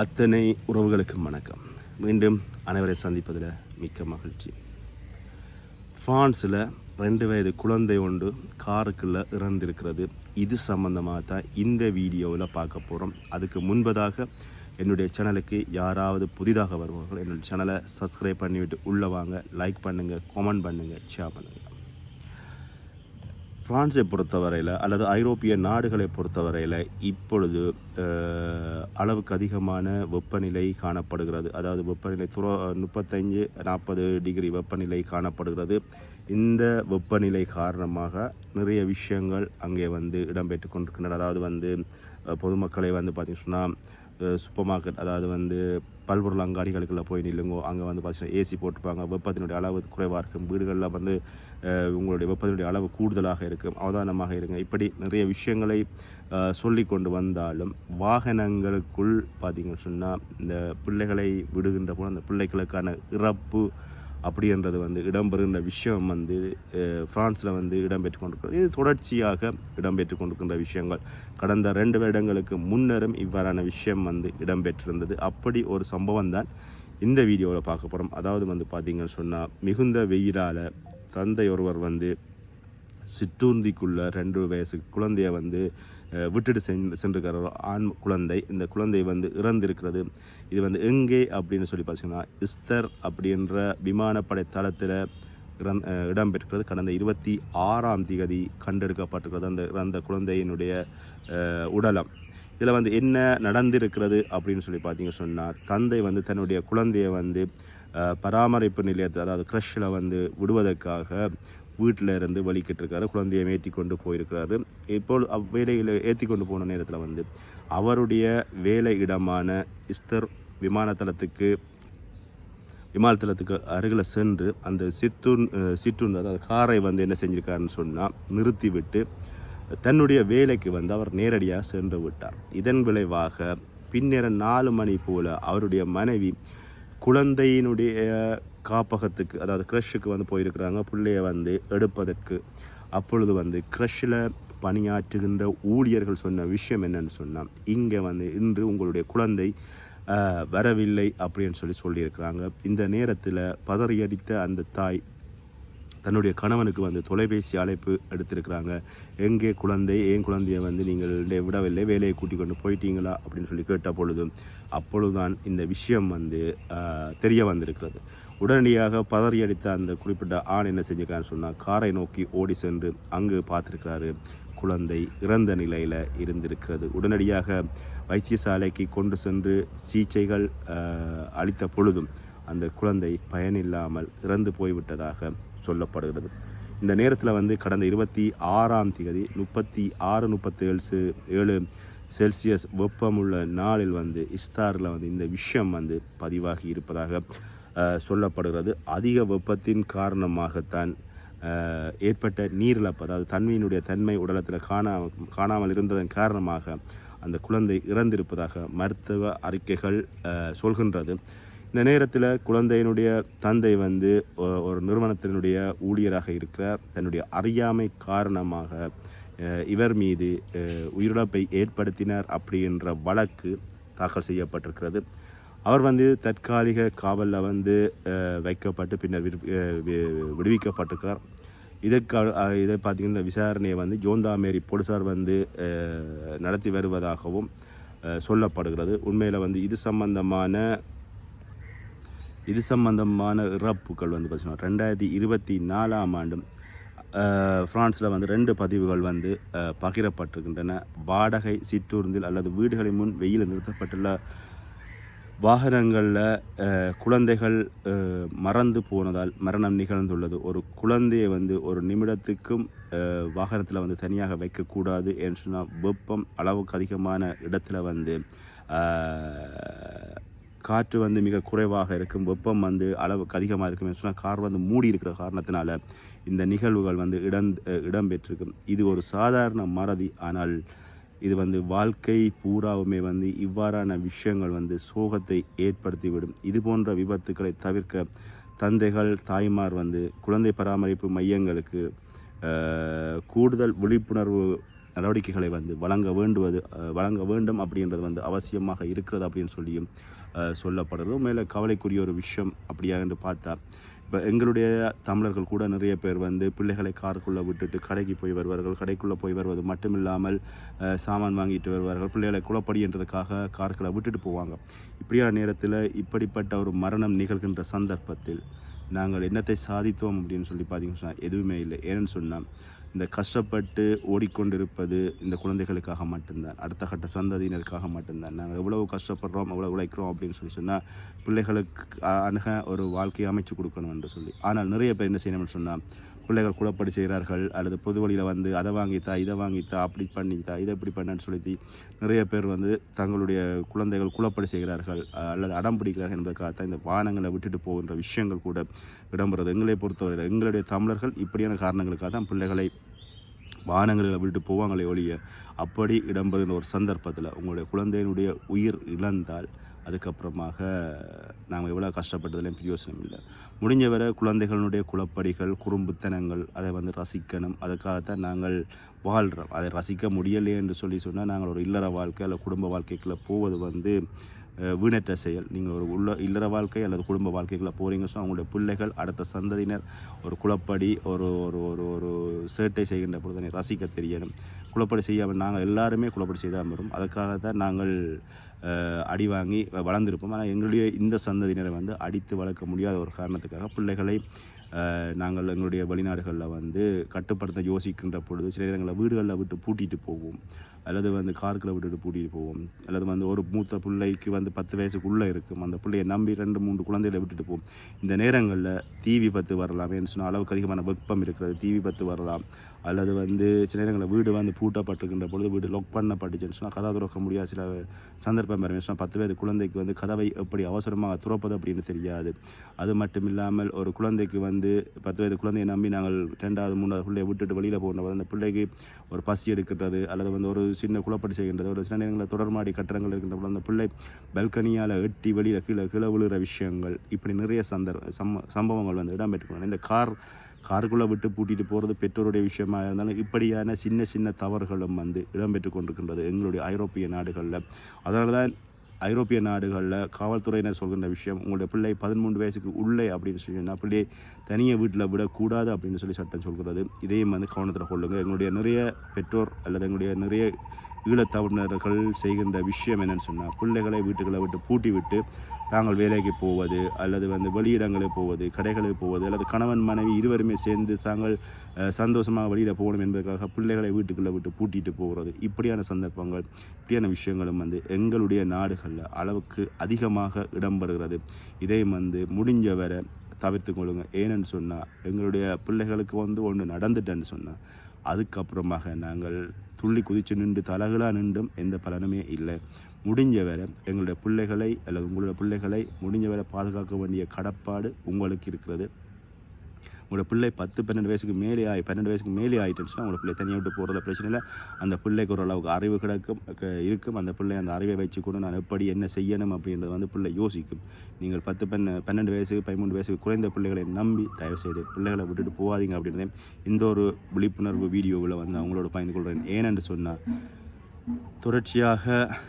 அத்தனை உறவுகளுக்கும் வணக்கம். மீண்டும் அனைவரை சந்திப்பதில் மிக்க மகிழ்ச்சி. ஃப்ரான்ஸில் ரெண்டு வயது குழந்தை ஒன்று காருக்குள்ளே இறந்திருக்கிறது. இது சம்பந்தமாக தான் இந்த வீடியோவில் பார்க்க போகிறோம். அதுக்கு முன்பதாக என்னுடைய சேனலுக்கு யாராவது புதிதாக வருவார்கள் என்னுடைய சேனலை சப்ஸ்கிரைப் பண்ணிவிட்டு உள்ளே வாங்க. லைக் பண்ணுங்கள் கமெண்ட் பண்ணுங்கள் ஷேர் பண்ணுங்கள். பிரான்ஸை பொறுத்தவரையில் அல்லது ஐரோப்பிய நாடுகளை பொறுத்தவரையில் இப்பொழுது அளவுக்கு அதிகமான வெப்பநிலை காணப்படுகிறது. அதாவது வெப்பநிலை துற முப்பத்தஞ்சு நாற்பது டிகிரி வெப்பநிலை காணப்படுகிறது. இந்த வெப்பநிலை காரணமாக நிறைய விஷயங்கள் அங்கே வந்து இடம்பெற்று கொண்டிருக்கின்றன. அதாவது வந்து பொதுமக்களை வந்து பார்த்திங்கன்னா சூப்பர் மார்க்கெட் அதாவது வந்து பல்பொருள் அங்காடிகளுக்குள்ள போய் நில்லுங்கோ. அங்கே வந்து பார்த்தீங்கன்னா ஏசி போட்டிருப்பாங்க வெப்பத்தினுடைய அளவு குறைவாக இருக்கும். வீடுகளில் வந்து உங்களுடைய வெப்பத்தினுடைய அளவு கூடுதலாக இருக்கும். அவதானமாக இருங்க. இப்படி நிறைய விஷயங்களை சொல்லி கொண்டு வந்தாலும் வாகனங்களுக்குள் பார்த்தீங்கன்னு சொன்னால் இந்த பிள்ளைகளை விடுகின்ற போது அந்த பிள்ளைகளுக்கான இறப்பு அப்படின்றது வந்து இடம்பெறுகின்ற விஷயம் வந்து ஃப்ரான்ஸில் வந்து இடம்பெற்று கொண்டிருக்கிறது. இது தொடர்ச்சியாக இடம்பெற்று கொண்டிருக்கின்ற விஷயங்கள். கடந்த ரெண்டு வருடங்களுக்கு முன்னரும் இவ்வாறான விஷயம் வந்து இடம்பெற்றிருந்தது. அப்படி ஒரு சம்பவம் தான் இந்த வீடியோவில் பார்க்க போகிறோம் அதாவது வந்து பார்த்தீங்கன்னு சொன்னால் மிகுந்த வெயிலால் தந்தை ஒருவர் வந்து சிற்றூந்திக்குள்ள ரெண்டு வயசு குழந்தைய வந்து விட்டுட்டு சென்று சென்றிருக்கிற ஒரு ஆண் குழந்தை இந்த குழந்தை வந்து இறந்திருக்கிறது. இது வந்து எங்கே அப்படின்னு சொல்லி பார்த்தீங்கன்னா இஸ்தர் அப்படின்ற விமானப்படை தளத்தில் இறந் இடம்பெற்றது கடந்த இருபத்தி ஆறாம் தேதி கண்டெடுக்கப்பட்டிருக்கிறது அந்த இறந்த குழந்தையினுடைய உடலம். இதில் வந்து என்ன நடந்திருக்கிறது அப்படின்னு சொல்லி பார்த்தீங்க சொன்னால் தந்தை வந்து தன்னுடைய குழந்தையை வந்து பராமரிப்பு நிலையத்தில் அதாவது க்ரஷில் வந்து விடுவதற்காக வீட்டில் இருந்து வலிக்கிட்டிருக்காரு குழந்தையை ஏற்றி கொண்டு போயிருக்கிறாரு. இப்போ வேலையில் ஏற்றி கொண்டு போன நேரத்தில் வந்து அவருடைய வேலை இடமான இஸ்தர் விமானத்தளத்துக்கு விமானத்தளத்துக்கு அருகில் சென்று அந்த சிற்றூர் சிற்றுந்து அதாவது காரை வந்து என்ன செஞ்சுருக்காருன்னு சொன்னால் நிறுத்திவிட்டு தன்னுடைய வேலைக்கு வந்து அவர் நேரடியாக சென்று விட்டார். இதன் விளைவாக பின்னேற நாலு மணி போல அவருடைய மனைவி குழந்தையினுடைய காப்பகத்துக்கு அதாவது க்ரஷுக்கு வந்து போயிருக்கிறாங்க. பிள்ளைய வந்து எடுப்பதற்கு அப்பொழுது வந்து க்ரஷில் பணியாற்றுகின்ற ஊழியர்கள் சொன்ன விஷயம் என்னன்னு சொன்னால் இங்கே வந்து இன்று உங்களுடைய குழந்தை வரவில்லை அப்படின்னு சொல்லி சொல்லியிருக்கிறாங்க. இந்த நேரத்தில் பதறியடித்த அந்த தாய் தன்னுடைய கணவனுக்கு வந்து தொலைபேசி அழைப்பு எடுத்திருக்கிறாங்க. எங்கே குழந்தை ஏன் குழந்தைய வந்து நீங்கள் விடவில்லை வேலையை கூட்டிக் கொண்டு போயிட்டீங்களா அப்படின்னு சொல்லி கேட்ட பொழுது அப்பொழுதுதான் இந்த விஷயம் வந்து தெரிய வந்திருக்கிறது. உடனடியாக பதறியடித்த அந்த குறிப்பிட்ட ஆண் என்ன செஞ்சிருக்கான்னு சொன்னால் காரை நோக்கி ஓடி சென்று அங்கு பார்த்துருக்கிறாரு. குழந்தை இறந்த நிலையில் இருந்திருக்கிறது. உடனடியாக வைத்தியசாலைக்கு கொண்டு சென்று சிகிச்சைகள் அளித்த பொழுதும் அந்த குழந்தை பயனில்லாமல் இறந்து போய்விட்டதாக சொல்லப்படுகிறது. இந்த நேரத்தில் வந்து கடந்த இருபத்தி ஆறாம் தேதி முப்பத்தி ஆறு முப்பத்தி ஏழு ஏழு செல்சியஸ் வெப்பமுள்ள நாளில் வந்து இஸ்தாரில் வந்து இந்த விஷயம் வந்து பதிவாகி இருப்பதாக சொல்லப்படுகிறது. அதிக வெப்பத்தின் காரணமாகத்தான் ஏற்பட்ட நீரிழப்பு அதாவது தன்மையினுடைய தன்மை உடலத்தில் காணாமல் காணாமல் இருந்ததன் காரணமாக அந்த குழந்தை இறந்திருப்பதாக மருத்துவ அறிக்கைகள் சொல்கின்றது. இந்த நேரத்தில் குழந்தையினுடைய தந்தை வந்து ஒரு நிறுவனத்தினுடைய ஊழியராக இருக்கிறார். தன்னுடைய அறியாமை காரணமாக இவர் மீது உயிரிழப்பை ஏற்படுத்தினார் அப்படின்ற வழக்கு தாக்கல் செய்யப்பட்டிருக்கிறது. அவர் வந்து தற்காலிக காவலில் வந்து வைக்கப்பட்டு பின்னர் வி- விடுவிக்கப்பட்டிருக்கிறார். இதற்கு இதை பார்த்தீங்கன்னா இந்த விசாரணையை வந்து ஜோந்தாமேரி போலீஸார் வந்து நடத்தி வருவதாகவும் சொல்லப்படுகிறது. உண்மையில் வந்து இது சம்பந்தமான இது சம்பந்தமான இறப்புகள் வந்து பார்த்தீங்கன்னா ரெண்டாயிரத்தி இருபத்தி நாலாம் ஆண்டும் ஃப்ரான்ஸில் வந்து ரெண்டு பதிவுகள் வந்து பகிரப்பட்டிருக்கின்றன. வாடகை சிற்றூர்ந்தில் அல்லது வீடுகளின் முன் வெயில் நிறுத்தப்பட்டுள்ள வாகனங்களில் குழந்தைகள் மறந்து போனதால் மரணம் நிகழ்ந்துள்ளது. ஒரு குழந்தையை வந்து ஒரு நிமிடத்துக்கும் வாகனத்தில் வந்து தனியாக வைக்கக்கூடாது என்று சொன்னால் வெப்பம் அளவுக்கு அதிகமான இடத்துல வந்து காற்று வந்து மிக குறைவாக இருக்கும் வெப்பம் வந்து அளவுக்கு அதிகமாக இருக்கும் சொன்னால் கார் வந்து மூடி இருக்கிற காரணத்தினால இந்த நிகழ்வுகள் வந்து இடம் இடம்பெற்றிருக்கும். இது ஒரு சாதாரண மறதி. ஆனால் இது வந்து வாழ்க்கை பூராவுமே வந்து இவ்வாறான விஷயங்கள் வந்து சோகத்தை ஏற்படுத்திவிடும். இது போன்ற விபத்துக்களை தவிர்க்க தந்தைகள் தாய்மார் வந்து குழந்தை பராமரிப்பு மையங்களுக்கு கூடுதல் விழிப்புணர்வு நடவடிக்கைகளை வந்து வழங்க வேண்டுவது வழங்க வேண்டும் அப்படின்றது வந்து அவசியமாக இருக்கிறது அப்படின்னு சொல்லியும் சொல்லப்படுறது மேலே கவலைக்குரிய ஒரு விஷயம் அப்படியா என்று பார்த்தா இப்போ எங்களுடைய தமிழர்கள் கூட நிறைய பேர் வந்து பிள்ளைகளை காருக்குள்ளே விட்டுட்டு கடைக்கு போய் வருவார்கள் கடைக்குள்ளே போய் வருவது மட்டுமில்லாமல் சாமான் வாங்கிட்டு வருவார்கள் பிள்ளைகளை குழப்படின்றதுக்காக கார்களை விட்டுட்டு போவாங்க. இப்படியான நேரத்தில் இப்படிப்பட்ட ஒரு மரணம் நிகழ்கின்ற சந்தர்ப்பத்தில் நாங்கள் என்னத்தை சாதித்தோம் அப்படின்னு சொல்லி பார்த்தீங்கன்னா எதுவுமே இல்லை. ஏன்னு சொன்னால் இந்த கஷ்டப்பட்டு ஓடிக்கொண்டிருப்பது இந்த குழந்தைகளுக்காக மட்டும்தான். அடுத்த கட்ட சந்ததியினருக்காக மட்டும்தான். நாங்கள் எவ்வளவு கஷ்டப்படுறோம் எவ்வளோ உழைக்கிறோம் அப்படின்னு சொல்லி சொன்னால் பிள்ளைகளுக்கு அணுக ஒரு வாழ்க்கையை அமைச்சு கொடுக்கணும் என்று சொல்லி. ஆனால் நிறைய பேர் என்ன செய்யணும்னு சொன்னால் பிள்ளைகள் குழப்படி செய்கிறார்கள் அல்லது பொது வழியில் வந்து அதை வாங்கித்தா இதை வாங்கித்தா அப்படி பண்ணித்தா இதை இப்படி பண்ணன்னு சொல்லி நிறைய பேர் வந்து தங்களுடைய குழந்தைகள் குழப்படி செய்கிறார்கள் அல்லது அடம் பிடிக்கிறார்கள் என்பதற்காகத்தான் இந்த வானங்களை விட்டுட்டு போகின்ற விஷயங்கள் கூட இடம்பெறது. எங்களை பொறுத்தவரையில் எங்களுடைய தமிழர்கள் இப்படியான காரணங்களுக்காக தான் பிள்ளைகளை வானங்களில் விட்டு போவாங்களே ஒழிய அப்படி இடம்பெறுகிற ஒரு சந்தர்ப்பத்தில் உங்களுடைய குழந்தையினுடைய உயிர் இழந்தால் அதுக்கப்புறமாக நாங்கள் எவ்வளோ கஷ்டப்பட்டதுலேயும் பிரயோசனம் இல்லை. முடிஞ்ச வரை குழந்தைகளுடைய குளப்படிகள் குறும்புத்தனங்கள் அதை வந்து ரசிக்கணும். அதுக்காகத்தான் நாங்கள் வாழ்கிறோம் அதை ரசிக்க முடியலையே என்று சொல்லி சொன்னால் நாங்கள் ஒரு இல்லற வாழ்க்கை இல்லை குடும்ப வாழ்க்கைக்குள்ளே போவது வந்து வீணற்ற செயல். நீங்கள் ஒரு உள்ள இல்லற வாழ்க்கை அல்லது குடும்ப வாழ்க்கைக்குள்ளே போகிறீங்க சொன்னால் உங்களுடைய பிள்ளைகள் அடுத்த சந்ததியினர் ஒரு குளப்படி ஒரு ஒரு ஒரு ஒரு சேட்டை செய்கின்ற பொழுது அதை ரசிக்க தெரியணும் குளப்படி செய்யாமல் நாங்கள் எல்லாருமே குளப்படி செய்தால் வரும். அதுக்காக தான் நாங்கள் அடி வாங்கி வளர்ந்திருப்போம். ஆனால் எங்களுடைய இந்த சந்ததியினரை வந்து அடித்து வளர்க்க முடியாத ஒரு காரணத்துக்காக பிள்ளைகளை நாங்கள் எங்களுடைய வெளிநாடுகளில் வந்து கட்டுப்படுத்த யோசிக்கின்ற பொழுது சில இடங்களில் வீடுகளில் விட்டு பூட்டிட்டு போவோம். அல்லது வந்து கார்களை விட்டுட்டு பூட்டிட்டு போவோம். அல்லது வந்து ஒரு மூத்த பிள்ளைக்கு வந்து பத்து வயசுக்குள்ளே இருக்கும். அந்த பிள்ளையை நம்பி ரெண்டு மூன்று குழந்தைகளை விட்டுட்டு போவோம். இந்த நேரங்களில் தீ விபத்து வரலாம். ஏன்னு சொன்னால் அளவுக்கு அதிகமான வெப்பம் இருக்கிறது. தீ விபத்து வரலாம். அல்லது வந்து சில நேரங்களில் வீடு வந்து பூட்டப்பட்டிருக்கின்ற பொழுது வீடு லாக் பண்ணப்பட்டுச்சுன்னு சொன்னால் கதவை திறக்க முடியாத. சில சந்தர்ப்பம் வரும் சொன்னால் பத்து வயது குழந்தைக்கு வந்து கதவை எப்படி அவசரமாக துறப்பது அப்படின்னு தெரியாது. அது மட்டும் இல்லாமல் ஒரு குழந்தைக்கு வந்து பத்து வயது குழந்தையை நம்பி நாங்கள் ரெண்டாவது மூணாவது பிள்ளையை விட்டுட்டு வெளியில் போன போது அந்த பிள்ளைக்கு ஒரு பசி எடுக்கிறது அல்லது வந்து ஒரு சின்ன குழப்படி செய்கின்றது ஒரு சில நேரங்களில் தொடர்மாடி கட்டடங்கள் இருக்கின்ற பொழுது அந்த பிள்ளை பல்கனியால் எட்டி வெளியில் கீழே கீழே விழுகிற விஷயங்கள் இப்படி நிறைய சந்தர் சம் சம்பவங்கள் வந்து இடம்பெற்றுக்கணும் இந்த கார் காருக்குள்ளே விட்டு பூட்டிட்டு போகிறது பெற்றோருடைய விஷயமா இருந்தாலும் இப்படியான சின்ன சின்ன தவறுகளும் வந்து இடம்பெற்று கொண்டிருக்கின்றது எங்களுடைய ஐரோப்பிய நாடுகளில். அதனால தான் ஐரோப்பிய நாடுகளில் காவல்துறையினர் சொல்கின்ற விஷயம் உங்களுடைய பிள்ளை பதிமூன்று வயசுக்கு உள்ளே அப்படின்னு சொல்லி நான் பிள்ளையை தனியாக வீட்டில் விடக்கூடாது அப்படின்னு சொல்லி சட்டம் சொல்கிறது. இதையும் வந்து கவனத்தில் கொள்ளுங்கள். எங்களுடைய நிறைய பெற்றோர் அல்லது எங்களுடைய நிறைய ஈழத்தமிழர்கள் செய்கின்ற விஷயம் என்னன்னு சொன்னால் பிள்ளைகளை வீட்டுகளை விட்டு பூட்டி விட்டு தாங்கள் வேலைக்கு போவது அல்லது வந்து வெளியிடங்களுக்கு போவது கடைகளுக்கு போவது அல்லது கணவன் மனைவி இருவருமே சேர்ந்து தாங்கள் சந்தோஷமாக வெளியில் போகணும் என்பதற்காக பிள்ளைகளை வீட்டுக்குள்ளே விட்டு பூட்டிட்டு போகிறது இப்படியான சந்தர்ப்பங்கள் இப்படியான விஷயங்களும் வந்து எங்களுடைய நாடுகளில் அளவுக்கு அதிகமாக இடம்பெறுகிறது. இதையும் வந்து முடிஞ்ச வரை தவிர்த்து கொள்ளுங்க. ஏன்னு சொன்னால் எங்களுடைய பிள்ளைகளுக்கு வந்து ஒன்று நடந்துட்டேன்னு சொன்னால் அதுக்கப்புறமாக நாங்கள் துள்ளி குதித்து நின்று தலகலாக நின்றும் எந்த பலனுமே இல்லை. முடிஞ்ச வரை எங்களுடைய பிள்ளைகளை அல்லது உங்களுடைய பிள்ளைகளை முடிஞ்ச வரை பாதுகாக்க வேண்டிய கடப்பாடு உங்களுக்கு இருக்கிறது. உங்களோட பிள்ளை பத்து பன்னெண்டு வயசுக்கு மேலே ஆகி பன்னெண்டு வயசுக்கு மேலே ஆகிட்டுச்சுன்னா உங்களோட பிள்ளை தனியாக விட்டு போகிறத பிரச்சனை இல்லை. அந்த பிள்ளைக்கு ஓரளவுக்கு அறிவு கிடக்கும் இருக்கும். அந்த பிள்ளை அந்த அறிவை வச்சுக்கொண்டு நான் எப்படி என்ன செய்யணும் அப்படின்றத வந்து பிள்ளை யோசிக்கும். நீங்கள் பத்து பன்ன பன்னெண்டு வயசுக்கு பதிமூணு வயசுக்கு குறைந்த பிள்ளைகளை நம்பி தயவு செய்து பிள்ளைகளை விட்டுட்டு போகாதீங்க அப்படின்றதையும் இந்த ஒரு விழிப்புணர்வு வீடியோவில் வந்து அவங்களோட பயந்து கொள்கிறேன் ஏனென்று சொன்னால் தொடர்ச்சியாக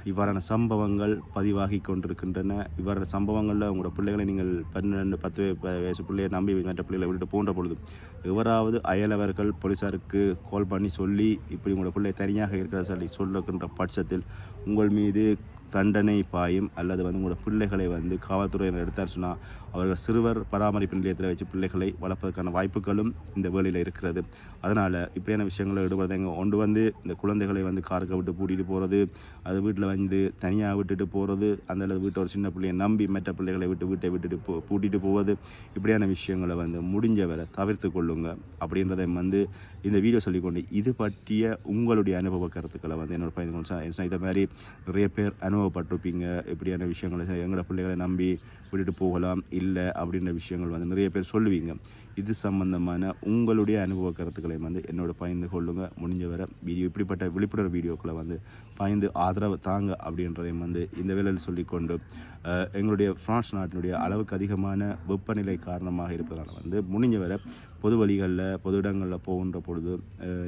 இவ்வாறான சம்பவங்கள் பதிவாகி கொண்டிருக்கின்றன. இவ்வாறான சம்பவங்களில் உங்களோட பிள்ளைகளை நீங்கள் பன்னெண்டு பத்து வயசு பிள்ளையை நம்பி மற்ற பிள்ளைகளை விட்டுட்டு போன்ற பொழுது எவராவது அயலவர்கள் போலீஸாருக்கு கால் பண்ணி சொல்லி இப்படி உங்களோட பிள்ளை தனியாக இருக்கிற சொல்லி சொல்லுகின்ற பட்சத்தில் உங்கள் மீது தண்டனை பாயும் அல்லது வந்து உங்களோட பிள்ளைகளை வந்து காவல்துறையினர் எடுத்தார் சொன்னால் அவர்கள் சிறுவர் பராமரிப்பு நிலையத்தில் வச்சு பிள்ளைகளை வளர்ப்பதற்கான வாய்ப்புகளும் இந்த வேலையில் இருக்கிறது. அதனால் இப்படியான விஷயங்களை ஈடுபடுறதுங்க ஒன்று வந்து இந்த குழந்தைகளை வந்து காருக்கு விட்டு பூட்டிட்டு போகிறது அது வீட்டில் வந்து தனியாக விட்டுட்டு போகிறது அந்த அல்லது வீட்டை ஒரு சின்ன பிள்ளையை நம்பி மற்ற பிள்ளைகளை விட்டு வீட்டை விட்டுட்டு போ பூட்டிட்டு போவது இப்படியான விஷயங்களை வந்து முடிஞ்ச வரை தவிர்த்து கொள்ளுங்க. அப்படின்றதை வந்து இந்த வீடியோ சொல்லிக்கொண்டு இது பற்றிய உங்களுடைய அனுபவ கருத்துக்களை வந்து என்னோட பயந்து கொண்டு இதை மாதிரி நிறைய பேர் அனு அனுபவப்பட்டிருப்பீங்க. இப்படியான விஷயங்களை எங்களோட பிள்ளைகளை நம்பி விட்டுட்டு போகலாம் இல்லை அப்படின்ற விஷயங்கள் வந்து நிறைய பேர் சொல்லுவீங்க. இது சம்பந்தமான உங்களுடைய அனுபவ கருத்துக்களை வந்து என்னோட பயந்து கொள்ளுங்கள் முடிஞ்ச வரை வீடியோ இப்படிப்பட்ட விழிப்புணர்வு வீடியோக்களை வந்து பயந்து ஆதரவு தாங்க அப்படின்றதையும் வந்து இந்த வேலையில் சொல்லிக்கொண்டு எங்களுடைய ஃப்ரான்ஸ் நாட்டினுடைய அளவுக்கு அதிகமான வெப்பநிலை காரணமாக இருப்பதால் வந்து முடிஞ்ச வரை பொது வழிகளில் பொது இடங்களில் போகின்ற பொழுது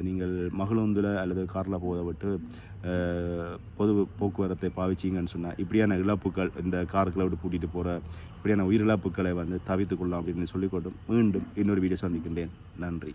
நீங்கள் மகளூந்தில் அல்லது காரில் போவதை விட்டு பொது போக்குவரத்தை பாவிச்சிங்கன்னு சொன்னால் இப்படியான இழப்புகள் இந்த கார்களை விட்டு கூட்டிகிட்டு போகிற இப்படியான உயிரிழப்புகளை வந்து தவித்துக் கொள்ளலாம் அப்படின்னு சொல்லிக்கொண்டும் மீண்டும் இன்னொரு வீடியோ சந்திக்கின்றேன். நன்றி.